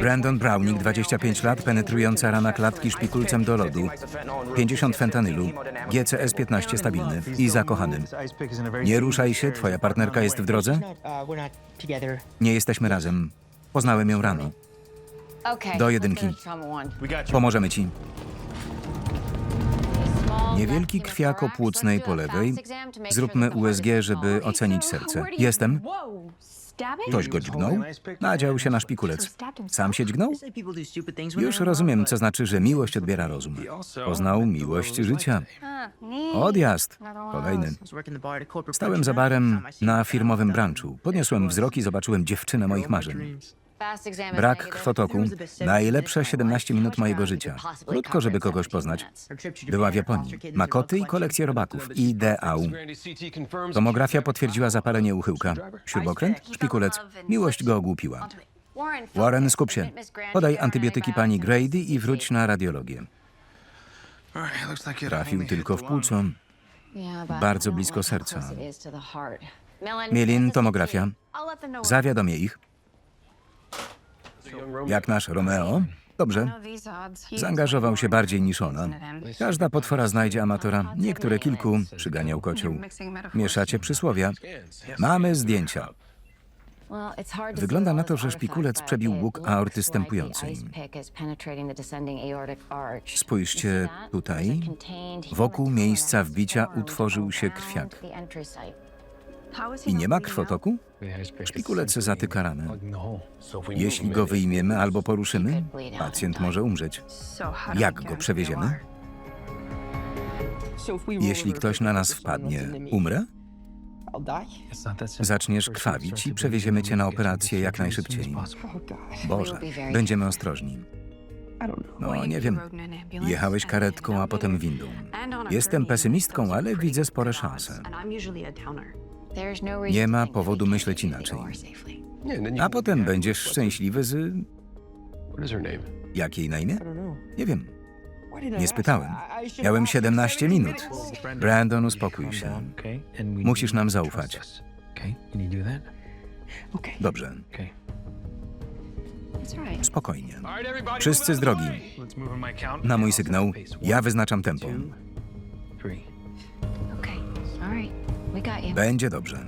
Brandon Browning, 25 lat, penetrująca rana klatki szpikulcem do lodu. 50 fentanylu, GCS-15 stabilny i zakochany. Nie ruszaj się, twoja partnerka jest w drodze? Nie jesteśmy razem. Poznałem ją rano. Do jedynki. Pomożemy ci. Niewielki krwiako płucnej po lewej. Zróbmy USG, żeby ocenić serce. Jestem. Ktoś go dźgnął? Nadział się na szpikulec. Sam się dźgnął? Już rozumiem, co znaczy, że miłość odbiera rozum. Poznał miłość życia. Odjazd. Kolejny. Stałem za barem na firmowym branchu. Podniosłem wzrok i zobaczyłem dziewczynę moich marzeń. Brak krwotoku. Najlepsze 17 minut mojego życia. Krótko, żeby kogoś poznać. Była w Japonii. Ma koty i kolekcję robaków. Ideał. Tomografia potwierdziła zapalenie uchyłka. Śrubokręt? Szpikulec. Miłość go ogłupiła. Warren, skup się. Podaj antybiotyki pani Grady i wróć na radiologię. Trafił tylko w płuco. Bardzo blisko serca. Mielin, tomografia. Zawiadomię ich. Jak nasz Romeo? Dobrze. Zaangażował się bardziej niż ona. Każda potwora znajdzie amatora. Niektóre kilku przyganiał kocioł. Mieszacie przysłowia. Mamy zdjęcia. Wygląda na to, że szpikulec przebił łuk aorty stępującej. Spójrzcie tutaj. Wokół miejsca wbicia utworzył się krwiak. I nie ma krwotoku? Szpikulec zatyka ranę. Jeśli go wyjmiemy albo poruszymy, pacjent może umrzeć. Jak go przewieziemy? Jeśli ktoś na nas wpadnie, umrę? Zaczniesz krwawić i przewieziemy cię na operację jak najszybciej. Boże, będziemy ostrożni. No, nie wiem. Jechałeś karetką, a potem windą. Jestem pesymistką, ale widzę spore szanse. Nie ma powodu myśleć inaczej. A potem będziesz szczęśliwy z... Jak jej na imię? Nie wiem. Nie spytałem. Miałem 17 minut. Brandon, uspokój się. Musisz nam zaufać. Dobrze, spokojnie. Wszyscy z drogi. Na mój sygnał ja wyznaczam tempo. Będzie dobrze.